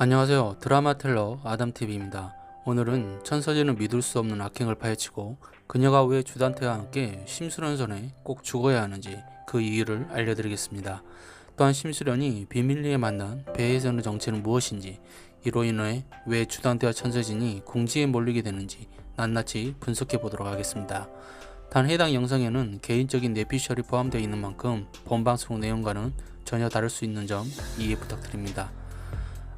안녕하세요. 드라마 텔러 아담TV입니다. 오늘은 천서진은 믿을 수 없는 악행을 파헤치고 그녀가 왜 주단태와 함께 심수련전에 꼭 죽어야 하는지 그 이유를 알려드리겠습니다. 또한 심수련이 비밀리에 만난 배혜선의 정체는 무엇인지 이로 인해 왜 주단태와 천서진이 궁지에 몰리게 되는지 낱낱이 분석해 보도록 하겠습니다. 단 해당 영상에는 개인적인 내피셜이 포함되어 있는 만큼 본방송 내용과는 전혀 다를 수 있는 점 이해 부탁드립니다.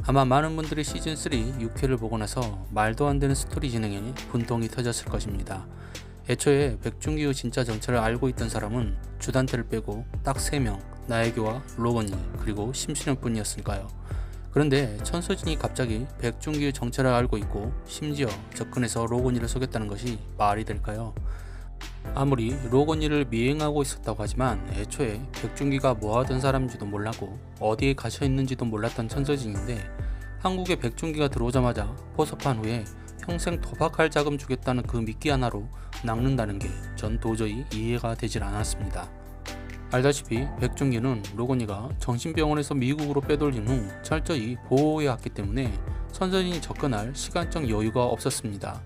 아마 많은 분들이 시즌3 6회를 보고 나서 말도 안 되는 스토리 진행에 분통이 터졌을 것입니다. 애초에 백준기의 진짜 정체를 알고 있던 사람은 주단태를 빼고 딱 3명, 나에게와 로건이 그리고 심수련 뿐이었을까요? 그런데 천서진이 갑자기 백준기의 정체를 알고 있고 심지어 접근해서 로건이를 속였다는 것이 말이 될까요? 아무리 로건이를 미행하고 있었다고 하지만 애초에 백준기가 뭐하던 사람인지도 몰랐고 어디에 갇혀 있는지도 몰랐던 천서진인데 한국에 백준기가 들어오자마자 포섭한 후에 평생 도박할 자금 주겠다는 그 미끼 하나로 낚는다는 게 전 도저히 이해가 되질 않았습니다. 알다시피 백준기는 로건이가 정신병원에서 미국으로 빼돌린 후 철저히 보호해 왔기 때문에 천서진이 접근할 시간적 여유가 없었습니다.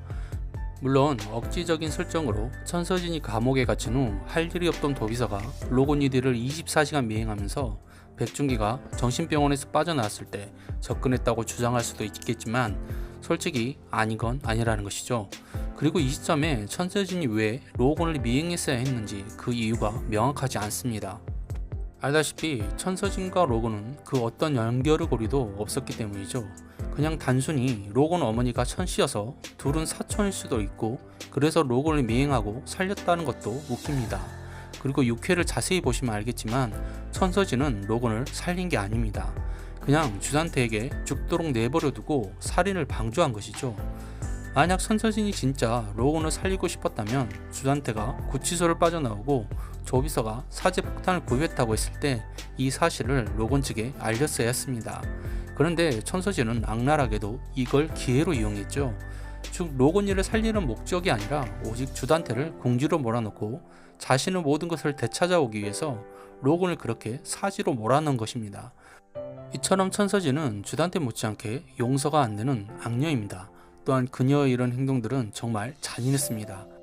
물론 억지적인 설정으로 천서진이 감옥에 갇힌 후 할 일이 없던 도비서가 로고니디를 24시간 미행하면서 백준기가 정신병원에서 빠져나왔을 때 접근했다고 주장할 수도 있겠지만 솔직히 아닌 건 아니라는 것이죠. 그리고 이 시점에 천서진이 왜 로건을 미행했어야 했는지 그 이유가 명확하지 않습니다. 알다시피 천서진과 로건은 그 어떤 연결고리도 없었기 때문이죠. 그냥 단순히 로건 어머니가 천씨여서 둘은 사촌일 수도 있고 그래서 로건을 미행하고 살렸다는 것도 웃깁니다. 그리고 6회를 자세히 보시면 알겠지만 천서진은 로건을 살린 게 아닙니다. 그냥 주단태에게 죽도록 내버려 두고 살인을 방조한 것이죠. 만약 천서진이 진짜 로건을 살리고 싶었다면 주단태가 구치소를 빠져나오고 조비서가 사제 폭탄을 구입했다고 했을 때 이 사실을 로건 측에 알렸어야 했습니다. 그런데 천서진은 악랄하게도 이걸 기회로 이용했죠. 즉 로건이를 살리는 목적이 아니라 오직 주단태를 공지로 몰아넣고 자신의 모든 것을 되찾아오기 위해서 로건을 그렇게 사지로 몰아넣은 것입니다. 이처럼 천서진은 주단태 못지않게 용서가 안 되는 악녀입니다. 또한 그녀의 이런 행동들은 정말 잔인했습니다.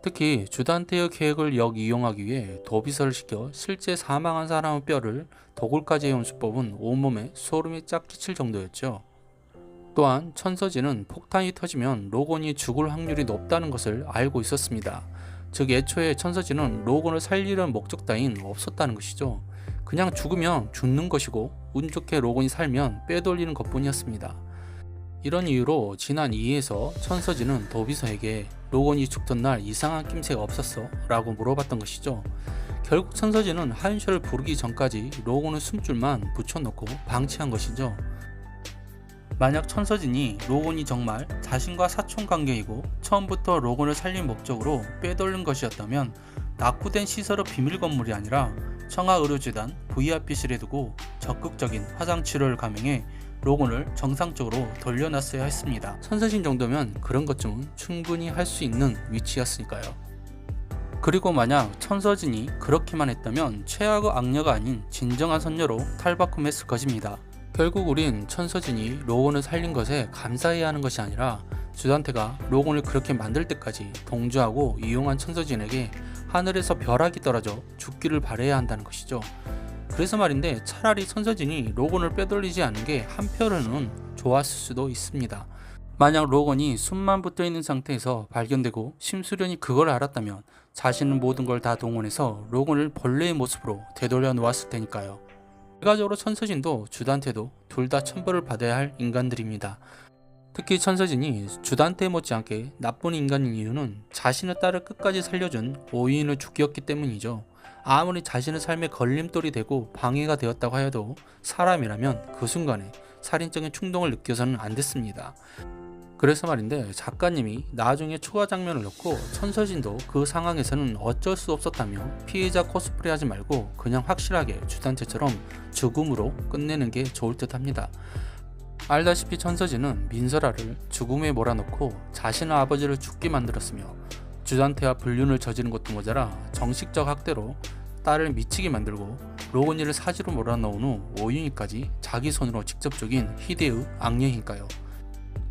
특히 주단태의 계획을 역이용하기 위해 도비서를 시켜 실제 사망한 사람의 뼈를 도굴까지 해온 수법은 온몸에 소름이 쫙 끼칠 정도였죠. 또한 천서진은 폭탄이 터지면 로건이 죽을 확률이 높다는 것을 알고 있었습니다. 즉 애초에 천서진은 로건을 살리려는 목적 따윈 없었다는 것이죠. 그냥 죽으면 죽는 것이고 운 좋게 로건이 살면 빼돌리는 것뿐이었습니다. 이런 이유로 지난 2회에서 천서진은 도비서에게 로건이 죽던 날 이상한 낌새가 없었어? 라고 물어봤던 것이죠. 결국 천서진은 하윤철을 부르기 전까지 로건의 숨줄만 붙여놓고 방치한 것이죠. 만약 천서진이 로건이 정말 자신과 사촌 관계이고 처음부터 로건을 살린 목적으로 빼돌린 것이었다면 낙후된 시설의 비밀 건물이 아니라 청아의료재단 VIP실에 두고 적극적인 화상 치료를 감행해 로건을 정상적으로 돌려놨어야 했습니다. 천서진 정도면 그런 것쯤은 충분히 할 수 있는 위치였으니까요. 그리고 만약 천서진이 그렇게만 했다면 최악의 악녀가 아닌 진정한 선녀로 탈바꿈했을 것입니다. 결국 우린 천서진이 로건을 살린 것에 감사해야 하는 것이 아니라 주단태가 로건을 그렇게 만들 때까지 동조하고 이용한 천서진에게 하늘에서 벼락이 떨어져 죽기를 바래야 한다는 것이죠. 그래서 말인데 차라리 천서진이 로건을 빼돌리지 않은 게 한편으로는 좋았을 수도 있습니다. 만약 로건이 숨만 붙어 있는 상태에서 발견되고 심수련이 그걸 알았다면 자신은 모든 걸 다 동원해서 로건을 벌레의 모습으로 되돌려 놓았을 테니까요. 결과적으로 천서진도 주단태도 둘 다 천벌을 받아야 할 인간들입니다. 특히 천서진이 주단태 못지않게 나쁜 인간인 이유는 자신의 딸을 끝까지 살려준 오인의 죽기였기 때문이죠. 아무리 자신의 삶에 걸림돌이 되고 방해가 되었다고 하여도 사람이라면 그 순간에 살인적인 충동을 느껴서는 안 됐습니다. 그래서 말인데 작가님이 나중에 초과 장면을 넣고 천서진도 그 상황에서는 어쩔 수 없었다며 피해자 코스프레 하지 말고 그냥 확실하게 주단체처럼 죽음으로 끝내는 게 좋을 듯 합니다. 알다시피 천서진은 민설아를 죽음에 몰아넣고 자신의 아버지를 죽게 만들었으며 주단태와 불륜을 저지른 것도 모자라 정식적 학대로 딸을 미치게 만들고 로건이를 사지로 몰아넣은 후 오윤희까지 자기 손으로 직접적인 희대의 악령일까요?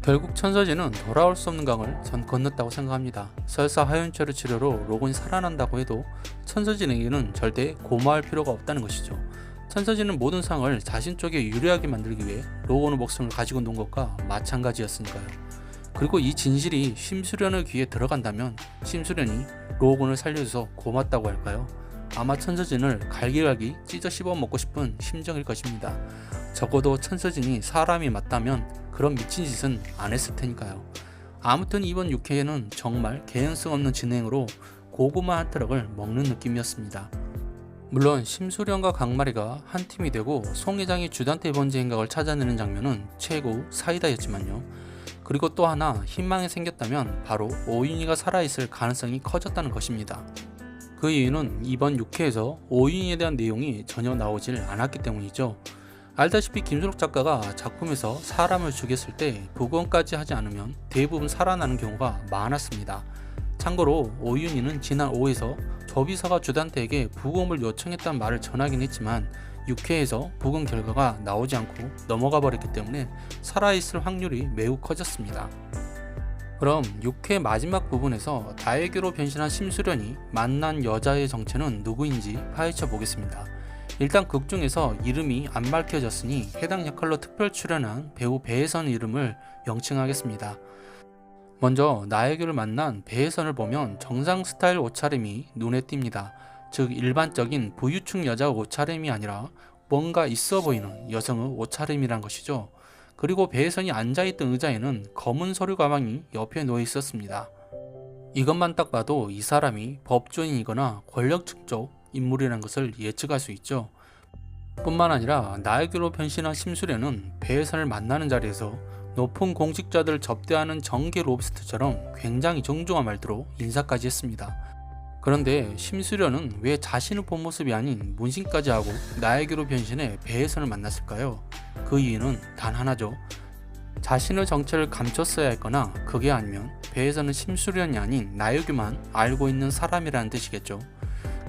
결국 천서진은 돌아올 수 없는 강을 전 건넜다고 생각합니다. 설사 하윤철의 치료로 로건이 살아난다고 해도 천서진에게는 절대 고마할 필요가 없다는 것이죠. 천서진은 모든 상을 자신 쪽에 유리하게 만들기 위해 로건의 목숨을 가지고 논 것과 마찬가지였으니까요. 그리고 이 진실이 심수련의 귀에 들어간다면 심수련이 로건을 살려줘서 고맙다고 할까요? 아마 천서진을 갈기갈기 찢어 씹어 먹고 싶은 심정일 것입니다. 적어도 천서진이 사람이 맞다면 그런 미친 짓은 안 했을 테니까요. 아무튼 이번 6회에는 정말 개연성 없는 진행으로 고구마 한 트럭을 먹는 느낌이었습니다. 물론 심수련과 강마리가 한 팀이 되고 송 회장이 주단태 번지 행각을 찾아내는 장면은 최고 사이다였지만요. 그리고 또 하나 희망이 생겼다면 바로 오윤희가 살아있을 가능성이 커졌다는 것입니다. 그 이유는 이번 6회에서 오윤희에 대한 내용이 전혀 나오질 않았기 때문이죠. 알다시피 김순옥 작가가 작품에서 사람을 죽였을 때 복원까지 하지 않으면 대부분 살아나는 경우가 많았습니다. 참고로 오윤희는 지난 5회에서 조비서가 주단태에게 부검을 요청했다는 말을 전하긴 했지만 6회에서 부검 결과가 나오지 않고 넘어가 버렸기 때문에 살아있을 확률이 매우 커졌습니다. 그럼 6회 마지막 부분에서 나에게로 변신한 심수련이 만난 여자의 정체는 누구인지 파헤쳐 보겠습니다. 일단 극 중에서 이름이 안 밝혀졌으니 해당 역할로 특별 출연한 배우 배혜선 이름을 명칭하겠습니다. 먼저 나에게를 만난 배혜선을 보면 정상 스타일 옷차림이 눈에 띕니다. 즉 일반적인 부유층 여자 옷차림이 아니라 뭔가 있어 보이는 여성의 옷차림이란 것이죠. 그리고 배혜선이 앉아있던 의자에는 검은 서류 가방이 옆에 놓여 있었습니다. 이것만 딱 봐도 이 사람이 법조인이거나 권력층 쪽 인물이라는 것을 예측할 수 있죠. 뿐만 아니라 나에게로 변신한 심수련은 배혜선을 만나는 자리에서 높은 공직자들을 접대하는 정계 로비스트처럼 굉장히 정중한 말투로 인사까지 했습니다. 그런데 심수련은 왜 자신의 본 모습이 아닌 문신까지 하고 나에게로 변신해 배혜선을 만났을까요? 그 이유는 단 하나죠. 자신의 정체를 감췄어야 했거나 그게 아니면 배혜선은 심수련이 아닌 나에게만 알고 있는 사람이라는 뜻이겠죠.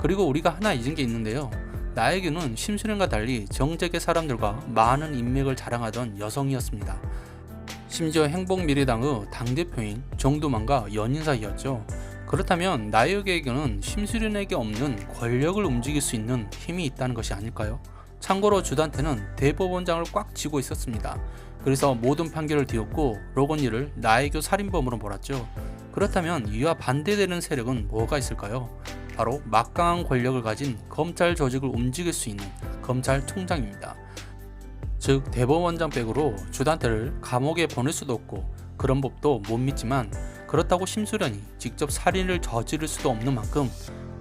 그리고 우리가 하나 잊은 게 있는데요. 나에게는 심수련과 달리 정재계 사람들과 많은 인맥을 자랑하던 여성이었습니다. 심지어 행복미래당의 당대표인 정두만과 연인 사이였죠. 그렇다면 나에게는 심수련에게 없는 권력을 움직일 수 있는 힘이 있다는 것이 아닐까요? 참고로 주단태는 대법원장을 꽉 쥐고 있었습니다. 그래서 모든 판결을 뒤엎고 로건이를 나에게 살인범으로 몰았죠. 그렇다면 이와 반대되는 세력은 뭐가 있을까요? 바로 막강한 권력을 가진 검찰 조직을 움직일 수 있는 검찰총장입니다. 즉 대법원장 백으로 주단태를 감옥에 보낼 수도 없고 그런 법도 못 믿지만 그렇다고 심수련이 직접 살인을 저지를 수도 없는 만큼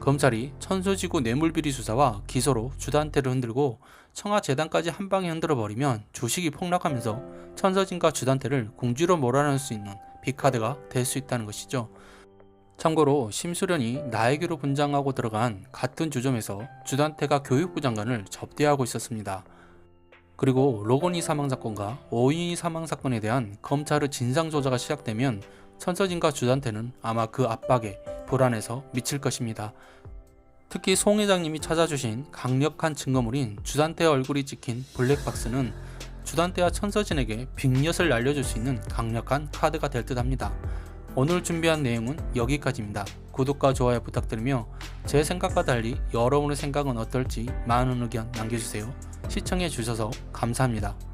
검찰이 천소지구 뇌물비리 수사와 기소로 주단태를 흔들고 청와재단까지 한 방에 흔들어 버리면 주식이 폭락하면서 천서진과 주단태를 궁지로 몰아넣을 수 있는 빅카드가 될 수 있다는 것이죠. 참고로 심수련이 나에게로 분장하고 들어간 같은 주점에서 주단태가 교육부 장관을 접대하고 있었습니다. 그리고 로건이 사망 사건과 오인이 사망 사건에 대한 검찰의 진상 조사가 시작되면 천서진과 주단태는 아마 그 압박에 불안해서 미칠 것입니다. 특히 송 회장님이 찾아주신 강력한 증거물인 주단태의 얼굴이 찍힌 블랙박스는 주단태와 천서진에게 빅엿을 날려줄 수 있는 강력한 카드가 될 듯 합니다. 오늘 준비한 내용은 여기까지입니다. 구독과 좋아요 부탁드리며 제 생각과 달리 여러분의 생각은 어떨지 많은 의견 남겨주세요. 시청해 주셔서 감사합니다.